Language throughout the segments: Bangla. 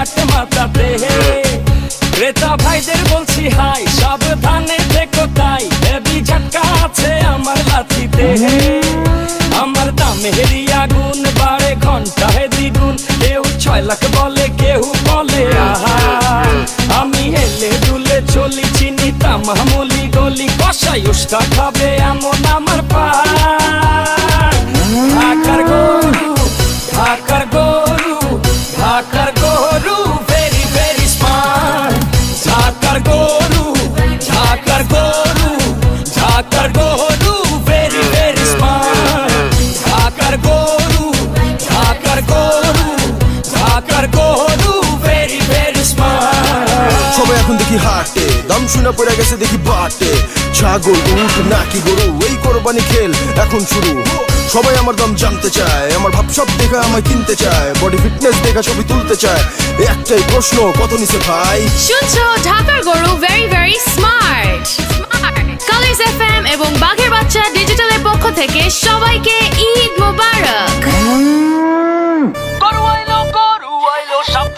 এই হাট মাতাতে ক্রেতা ভাইদের বলছি, হাই, সাবধানে থেকো তাই। হেভি ঝটকা আছে আমার লাথিতে আমার দামে হেরি আগুন বাড়ে ঘণ্টা হে দ্বিগুণ। কেউ ছয় লাখ বলে, কেউ বলে, আহা। আমি হেলে দুলে চলি, চিনি তামামলি গলি কষাই উষ্টা খাবে এমন আমার পা। Very very smart very very smart সবাই এখন দেখি হাটে দাম শুনে পড়ে গেছে দেখি বাটে। ছাগল উঠ নাকি গরু এই কোরবানি খেল এখন শুরু। সবাই আমার দাম জানতে চায় আমার ভাব দেখা আমায় কিনতে চায় বডি ফিটনেস দেখা ছবি তুলতে চায়। একটাই প্রশ্ন কত নিছে ভাই? শুনছো ঢাকার গরু ভেরি ভেরি স্মার্ট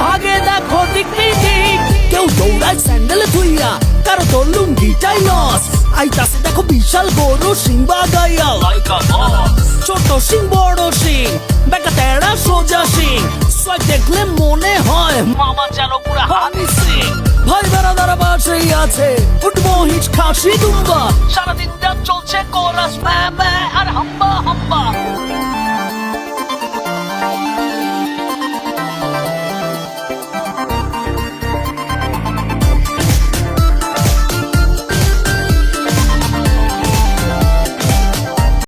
ভাগে দেখো দিক কেউ দৌড়ায় স্যান্ডেলে ধুইয়া, কারও তোর লুঙ্গিটাই লস। আইতাছে দেখো বিশাল গরু সিংবা গাইয়া লাইকা ছোট সিং বড় সিং বেকা তেড়া সোজা সিং সোয়াগ দেখলে মনে হয় মামা যেন পুরা হানি সিং ভাই বেড়াদারা বাসেই আছে ফুটবো হিচ খাসি, দুম্বা। সারাদিন চলছে কোরাস ম্যা আর হাম্বা।